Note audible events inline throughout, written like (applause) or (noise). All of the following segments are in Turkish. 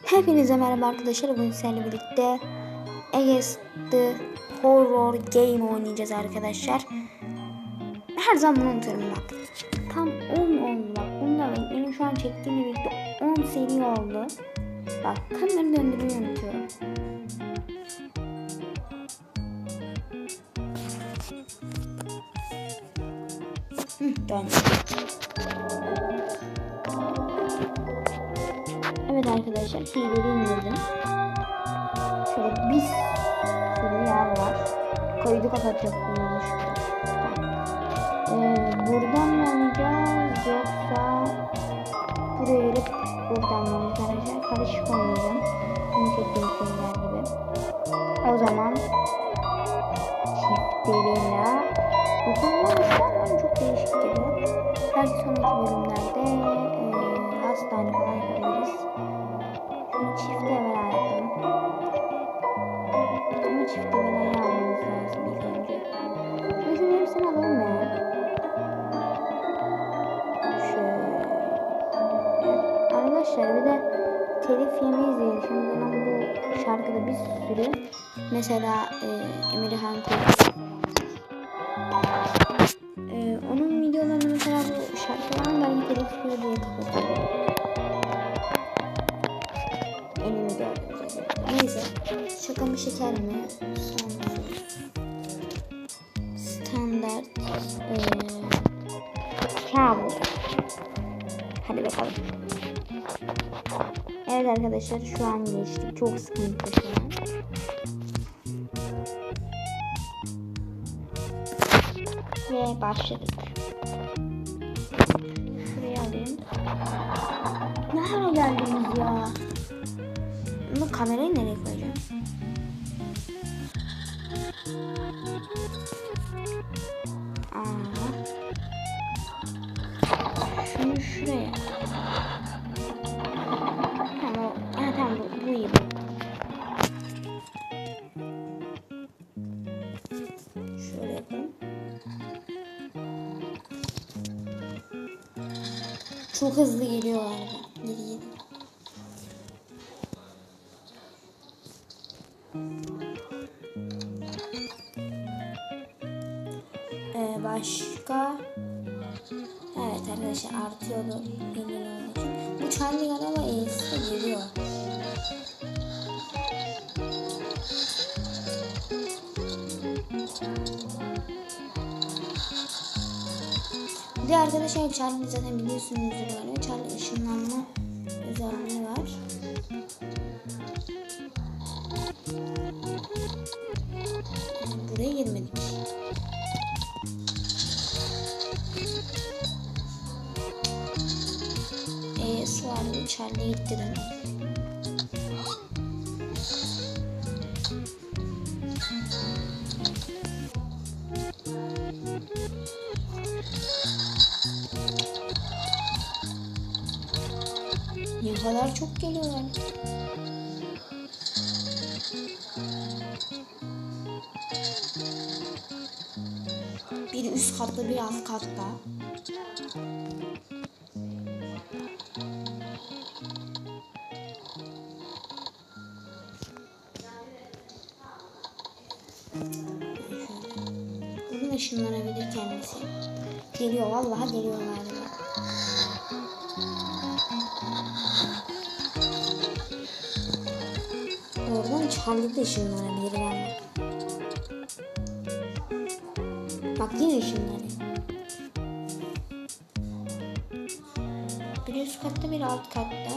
Hepinize merhaba arkadaşlar. Bugün sizlerle birlikte Against the Horror Game oynayacağız arkadaşlar. Her zaman bunu unutuyorum bak. Tam 10 oldu bak. Bunlar benim şu an çektiğimle birlikte 10 seri oldu. Bak kamerayı döndürmeyi unutuyorum. Hı, döndü. Arkadaşlar hileleri indirdim. Şöyle bir sürü yer var. Kaydı kapatacak. Ee, buradan mı oynayacağız yoksa buraya girip buradan mı oynayacağız? Karışık oynayacağım. Bunu çektiğim şeyler gibi. O zaman çiftleriyle bu an çok değişik geliyor. Belki sonraki bölümlerde e, hastane falan yapabiliriz. Arkadaşlar bir de telif yemeyiz diye düşünüyorum. Bu şarkıda bir sürü mesela e, Emirhan Koç ee, onun videolarını mesela bu şarkılar ben telif yiyor diye kapatıyorum. Benim videolarım. Neyse. Şaka mı şeker mi? Arkadaşlar şu an geçtik. Çok sıkıntı şu an. Ve başladık. Şuraya alayım. Nereye geldiniz ya? Bu kamerayı nereye koyacağım? Aa. Şunu şuraya. Şöyle. Çok hızlı geliyor galiba. Arkadaşlar Charlie zaten biliyorsunuzdur galiba. Charlie ışınlanma özelliği var. Buraya girmedik. E'si vardı. Charlie gitti demek. Geliyorlar. Bir üst katta bir alt katta. Bugün ışınlanabilir kendisi. Geliyor vallahi geliyor Oradan Charlie de ışınlanabilir ama. Bak yine ışınlanıyor. Bir üst katta bir alt katta.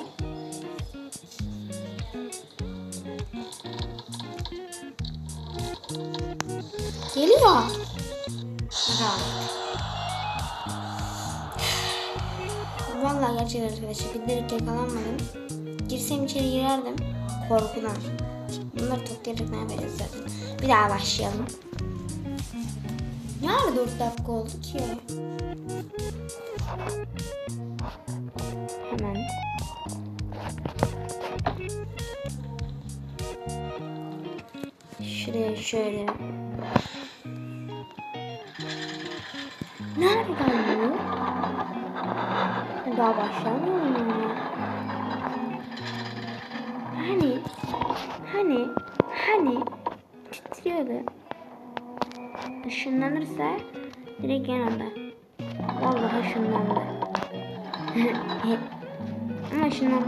Geliyor. Aha. Vallahi gerçekten arkadaşlar bilerek yakalanmadım. Girsem içeri girerdim. Korkudan. Ne yapacağız zaten. Bir daha başlayalım. Ne ara 4 dakika oldu ki? Hemen. Şuraya şöyle. Nereden bu? Daha başlamıyor mu? Hani hani titriyordu. Işınlanırsa direkt yanında. Vallahi ışınlandı. (laughs) Ama ışınlanıyor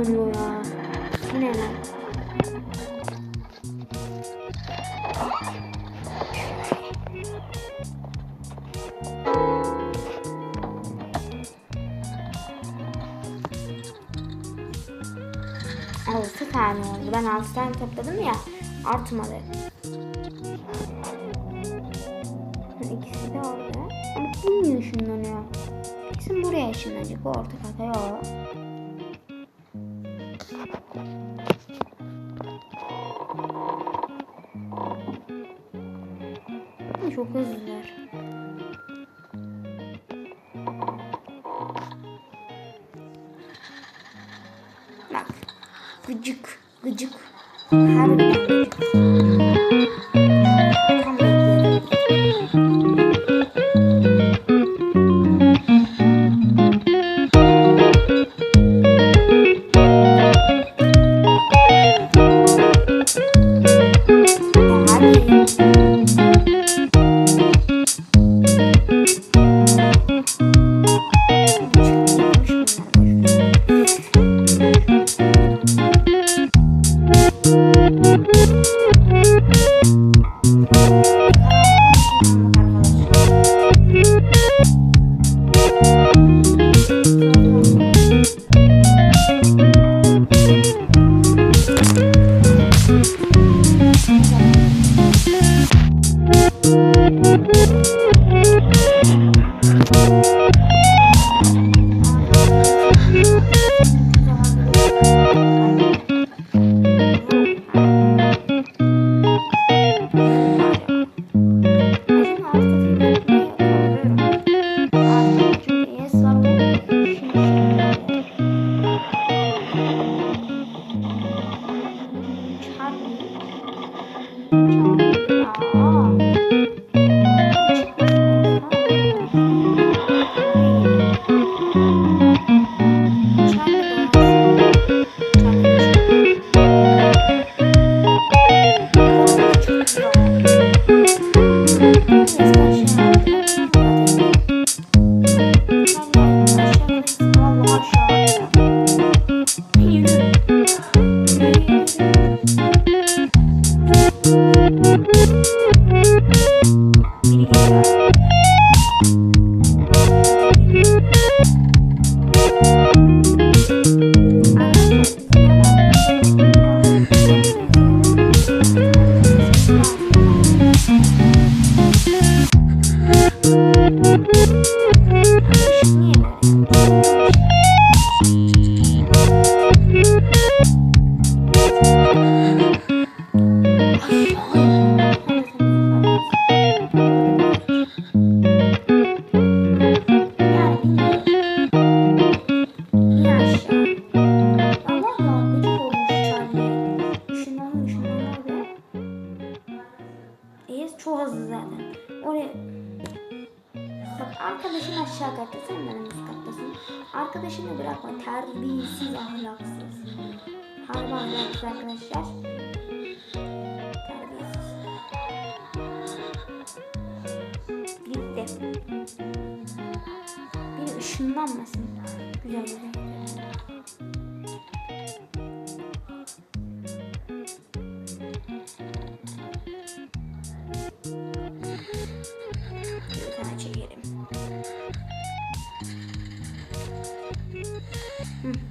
Hep bu ya. Ne lan? Altı tane oldu. Ben altı tane topladım ya. Artmadı. İkisi de orada. Ama bu niye ışınlanıyor? Kesin buraya ışınlanacak. Bu orta kata yok. Çok hızlılar. Bak. Gıcık. Gıcık. Harbiden Çok aşağı katta sen de en üst kattasın. Arkadaşını bırakma. Terbiyesiz, ahlaksız. Harbi arkadaşlar.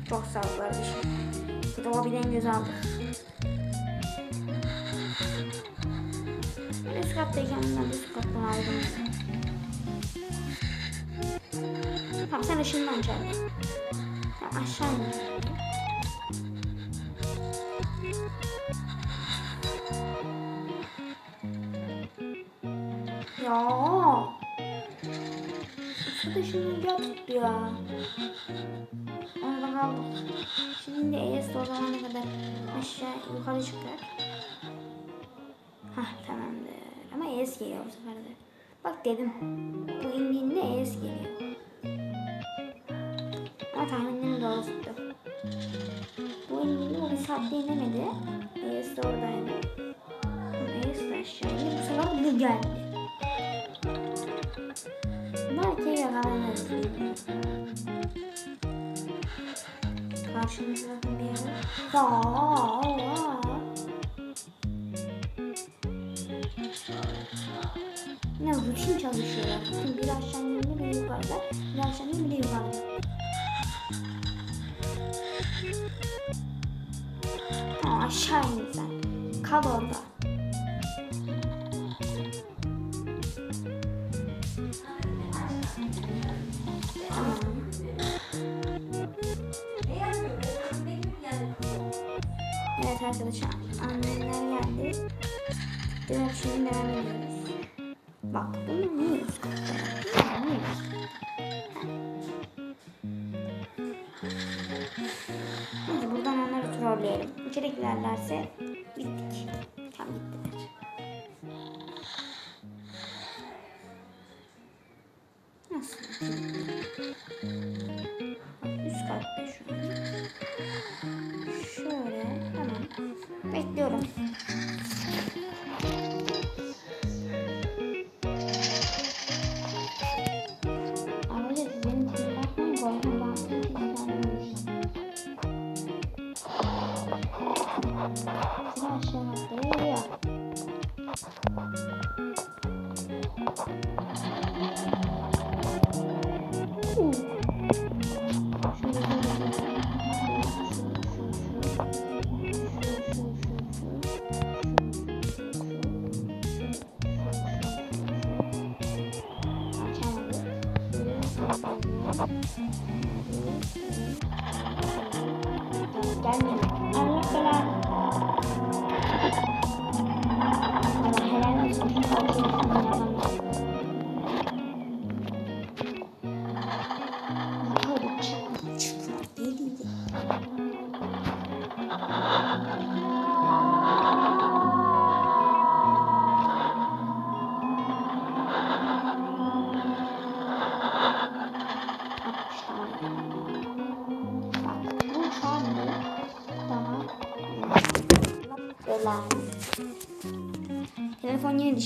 Çok sağ ol kardeşim. Bu da hobiden göz aldık. Ben üst kattayken bundan üst kattan aldım. Tamam sen ışından çağır. Aşağı in. Tuttu ya. Orada kaldık. Şimdi ES o zamana kadar aşağı yukarı çıkar. Hah tamamdır. Ama ES geliyor bu sefer de. Bak dedim. Bu indiğinde ES geliyor. Ama tahminlerim doğru tuttu. Bu indiğinde o bir saatte inemedi. ES de oradaydı. ES de aşağı indi. Bu sefer bu geldi. Belki yakalanırız. Karşımızda bir yer. Ya, ya. Ne rutin çalışıyorlar. Rutin bir aşağı indi bir yukarıda. Bir aşağı indi bir yukarıda. Tamam aşağı in sen. Kal orada. Bak bunu yaptın? Niye yüz Neyse buradan onları trolleyelim. İçeri girerlerse bittik. Tam gittiler. Nasıl?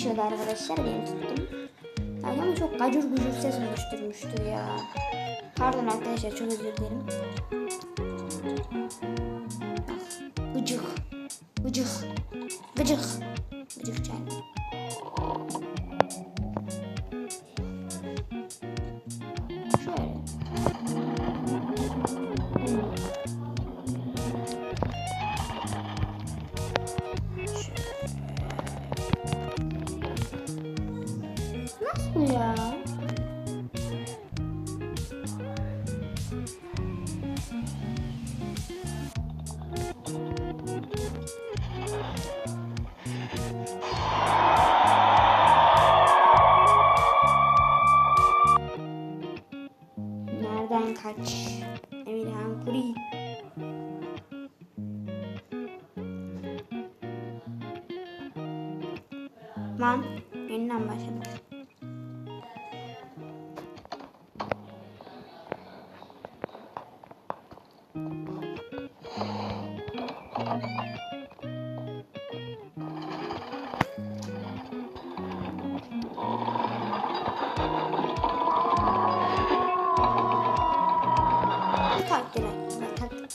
Düşüyordu arkadaşlar. Beni tuttum. Ay ama çok gacur gucur ses oluşturmuştu ya. Pardon arkadaşlar çok özür dilerim. Gıcık. Gıcık. Gıcık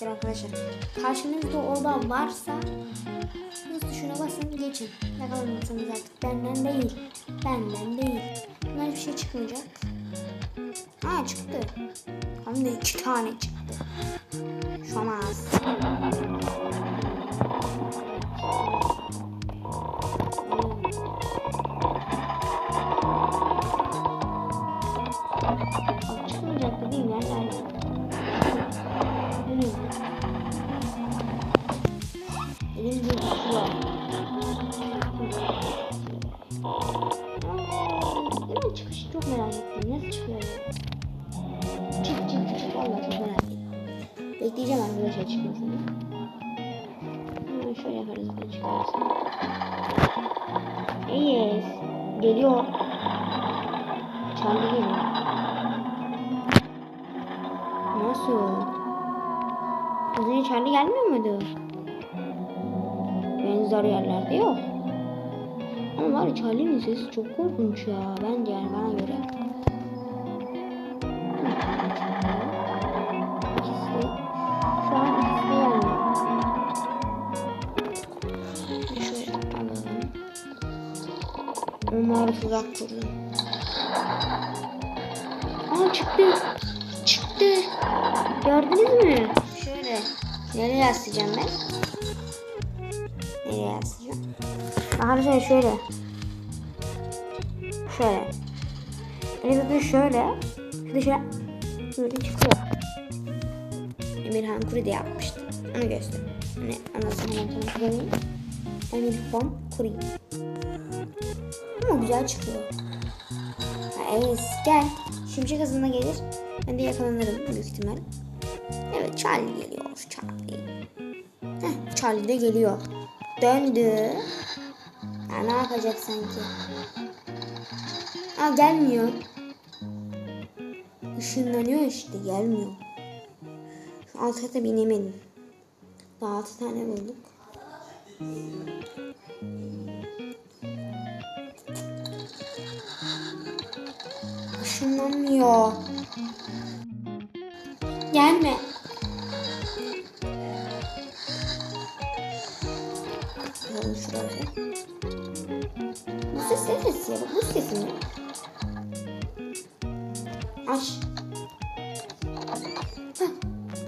arkadaşlar. Karşınızda orada varsa hız tuşuna basın geçin. Mısınız artık benden değil. Benden değil. Buna hiçbir şey çıkmayacak. Ha çıktı. Hem de iki tane çıktı. Şu an az. Bak çıkmayacak dediğim yer nerede? Elim. Elim bir tutuyor. Değil mi? Çıkışı çok merak ettim. Nasıl çıkıyor? Çık çık çık. Vallahi çok merak ediyorum. Bekleyeceğim arkadaşlar çıkmasını. Hemen şöyle yaparız çıkarsın. Yes. Geliyor. Gelmiyor muydu? Benzer yerlerde yok. Ama var ya Charlie'nin sesi çok korkunç ya. Bence yani bana göre. İkisi şu an ikisi gelmiyor. Şöyle alalım. Onları tuzak kurdum. Aa çıktı. Çıktı. Gördünüz mü? Nereye yaslayacağım ben? Nereye yaslayacağım? Arkadaşlar şöyle. Şöyle. Elizabeth şöyle. Şurada şöyle. Böyle çıkıyor. Emirhan Kuri de yapmıştı. Onu göster. Hani anasını hemen sana. Emirhan Kuri. Ama güzel çıkıyor. Ha, evet gel. Şimşek hızına gelir. Ben de yakalanırım büyük ihtimal. Evet Charlie geliyor. Charlie. Charlie de geliyor. Döndü. Ya ne yapacak sanki? Aa gelmiyor. Işınlanıyor işte gelmiyor. Şu alt kata binemedim. Daha altı tane bulduk. Işınlanmıyor. Gelme. Ses ne ya? Bu sesi mi? Aç.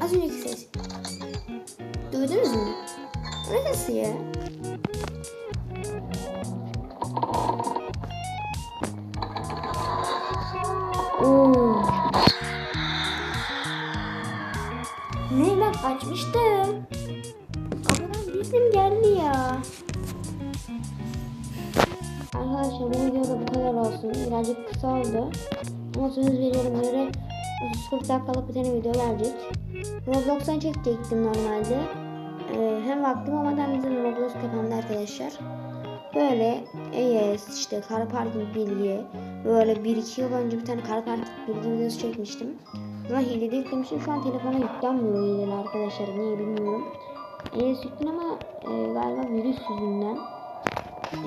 Az önceki ses. Duydunuz mu? Ne sesi ya? Oo. Ne ben kaçmıştım. Kapıdan bizim geldi ya. Arkadaşlar bu videoda bu kadar olsun. Birazcık kısa oldu. Ama söz veriyorum böyle 30-40 dakikalık bir tane video gelecek. Roblox'tan çekecektim normalde. Ee, hem vaktim olmadan de Roblox kapandı arkadaşlar. Böyle ES işte kar parking bilgi böyle 1-2 yıl önce bir tane kar parking bilgi videosu çekmiştim. Ama hilede yüklemiştim. Şu an telefona yüklenmiyor hileli arkadaşlar. Niye bilmiyorum. ES yüklün ama e, galiba virüs yüzünden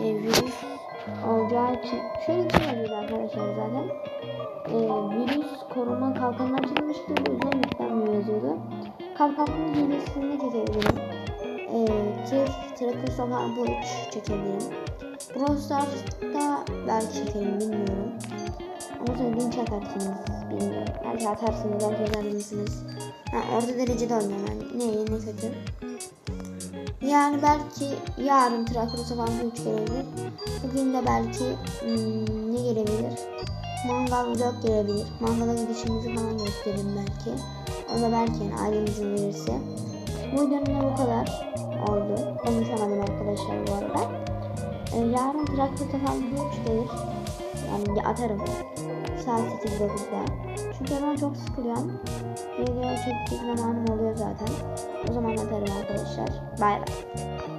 e, virüs olacağı için şöyle bir şey arkadaşlar zaten. E, virüs koruma kalkanı açılmıştı. Bu yüzden yüklenmiyor yazıyordu. Kalk kalkanın hilesini ne çekebilirim? E, tır, Tracker Safari Bullet çekebilirim. Brawl belki çekerim bilmiyorum. Ama sonra linç atarsınız bilmiyorum. Belki atarsınız belki mısınız? Ha, orta derecede oynuyorum ben. Ne iyi ne kötü. Yani belki yarın Trakros'a falan bir üç gelebilir. Bugün de belki hmm, ne gelebilir? Mangal vlog gelebilir. Mangala gidişimizi falan gösteririm belki. O da belki yani ailemizin verirse. Bu videonun bu kadar oldu. Konuşamadım arkadaşlar bu arada. Ee, yarın Trakros'a falan bir üç gelir. Yani atarım. Saat 8-9'da. Çünkü ben çok sıkılıyorum. Video çektiğim zamanım oluyor zaten. O zaman atarım arkadaşlar. Bay bay.